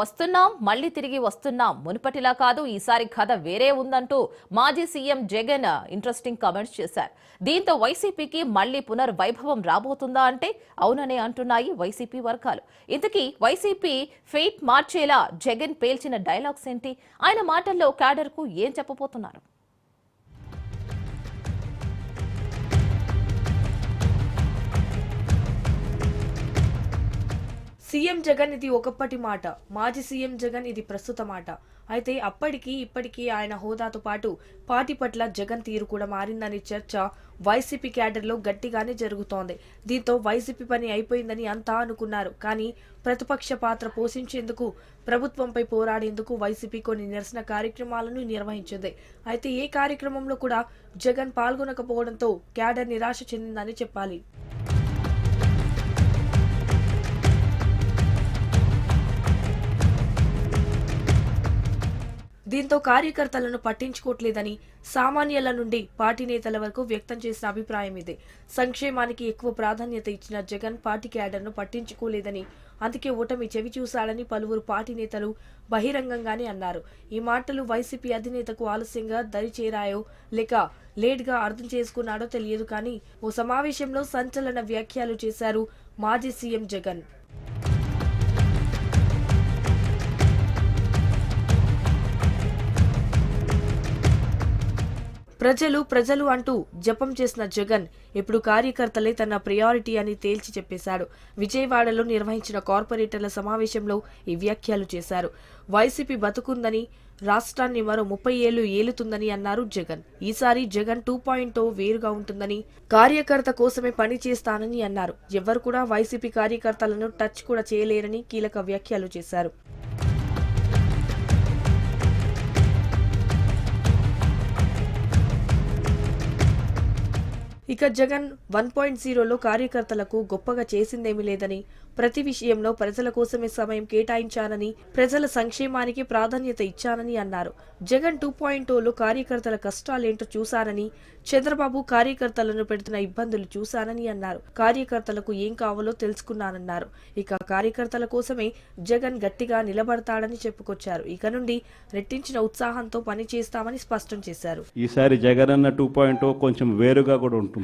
వస్తున్నాం మళ్ళీ తిరిగి వస్తున్నాం. మునుపటిలా కాదు ఈసారి కథ వేరే ఉందంటూ మాజీ సీఎం జగన్ ఇంట్రెస్టింగ్ కామెంట్స్ చేశారు. దీంతో వైసీపీకి మళ్ళీ పునర్వైభవం రాబోతుందా అంటే అవుననే అంటున్నాయి వైసీపీ వర్గాలు. ఇంతకీ వైసీపీ ఫెయిట్ మార్చేలా జగన్ పేల్చిన డైలాగ్స్ ఏంటి? ఆయన మాటల్లో క్యాడర్కు ఏం చెప్పబోతున్నారు? సీఎం జగన్ ఇది ఒకప్పటి మాట. మాజీ సీఎం జగన్ ఇది ప్రస్తుత మాట. అయితే అప్పటికి ఇప్పటికీ ఆయన హోదాతో పాటు పార్టీ పట్ల జగన్ తీరు కూడా మారిందనే చర్చ వైసీపీ క్యాడర్లో గట్టిగానే జరుగుతోంది. దీంతో వైసీపీ పని అయిపోయిందని అంతా అనుకున్నారు. కానీ ప్రతిపక్ష పాత్ర పోషించేందుకు ప్రభుత్వంపై పోరాడేందుకు వైసీపీ కొన్ని నిరసన కార్యక్రమాలను నిర్వహించింది. అయితే ఏ కార్యక్రమంలో కూడా జగన్ పాల్గొనకపోవడంతో క్యాడర్ నిరాశ చెందిందని చెప్పాలి. దీంతో కార్యకర్తలను పట్టించుకోవట్లేదని సామాన్యుల నుండి పార్టీ నేతల వరకు వ్యక్తం చేసిన అభిప్రాయం ఇదే. సంక్షేమానికి ఎక్కువ ప్రాధాన్యత ఇచ్చిన జగన్ పార్టీ క్యాడర్ను పట్టించుకోలేదని అందుకే ఓటమి చెవి చూశాడని పలువురు పార్టీ నేతలు బహిరంగంగానే అన్నారు. ఈ మాటలు వైసీపీ అధినేతకు ఆలస్యంగా దరి చేరాయో లేక లేట్గా అర్థం చేసుకున్నాడో తెలియదు కానీ ఓ సమావేశంలో సంచలన వ్యాఖ్యలు చేశారు మాజీ సీఎం జగన్. ప్రజలు ప్రజలు అంటూ జపం చేసిన జగన్ ఇప్పుడు కార్యకర్తలే తన ప్రియారిటీ అని తేల్చి చెప్పేశాడు. విజయవాడలో నిర్వహించిన కార్పొరేటర్ల సమావేశంలో ఈ వ్యాఖ్యలు చేశారు. వైసీపీ బతుకుందని రాష్ట్రాన్ని మరో ముప్పై ఏళ్ళు ఏలుతుందని అన్నారు జగన్. ఈసారి జగన్ టూ పాయింట్ వేరుగా ఉంటుందని కార్యకర్త కోసమే పని చేస్తానని అన్నారు. ఎవరు కూడా వైసీపీ కార్యకర్తలను టచ్ కూడా చేయలేరని కీలక వ్యాఖ్యలు చేశారు. ఇక జగన్ వన్ పాయింట్ జీరోలో కార్యకర్తలకు గొప్పగా చేసిందేమీ లేదని ప్రతి విషయంలో ప్రజల కోసమే సమయం కేటాయించానని ప్రజల సంక్షేమానికి ప్రాధాన్యత ఇచ్చానని అన్నారు. జగన్ టూ పాయింట్లో కార్యకర్తల కష్టాలేంటో చూశానని చంద్రబాబు కార్యకర్తలను పెడుతున్న ఇబ్బందులు చూశానని అన్నారు. కార్యకర్తలకు ఏం కావాలో తెలుసుకున్నానన్నారు. ఇక కార్యకర్తల కోసమే జగన్ గట్టిగా నిలబడతాడని చెప్పుకొచ్చారు. ఇక నుండి రెట్టించిన ఉత్సాహంతో పని చేస్తామని స్పష్టం చేశారు. ఈసారి జగనన్న టూ పాయింట్ కొంచెం వేరుగా కూడా ఉంటుంది.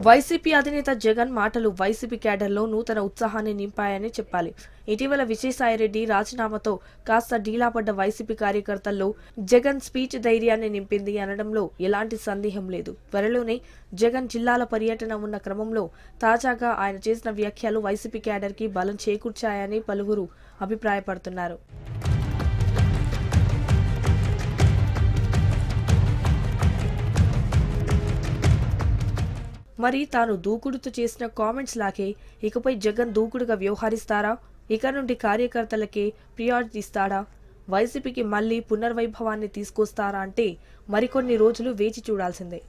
వైసీపీ అధినేత జగన్ మాటలు వైసీపీ క్యాడర్లో నూతన ఉత్సాహాన్ని నింపాయని చెప్పాలి. ఇటీవల విజయసాయిరెడ్డి రాజీనామాతో కాస్త డీలాపడ్డ వైసీపీ కార్యకర్తల్లో జగన్ స్పీచ్ ధైర్యాన్ని నింపింది అనడంలో ఎలాంటి సందేహం లేదు. త్వరలోనే జగన్ జిల్లాల పర్యటన ఉన్న క్రమంలో తాజాగా ఆయన చేసిన వ్యాఖ్యలు వైసీపీ క్యాడర్కి బలం చేకూర్చాయని పలువురు అభిప్రాయపడుతున్నారు. మరి తాను దూకుడుతో చేసిన కామెంట్స్ లాగే ఇకపై జగన్ దూకుడుగా వ్యవహరిస్తారా? ఇక నుండి కార్యకర్తలకే ప్రియారిటీ ఇస్తాడా? వైసీపీకి మళ్ళీ పునర్వైభవాన్ని తీసుకొస్తారా అంటే మరికొన్ని రోజులు వేచి చూడాల్సిందే.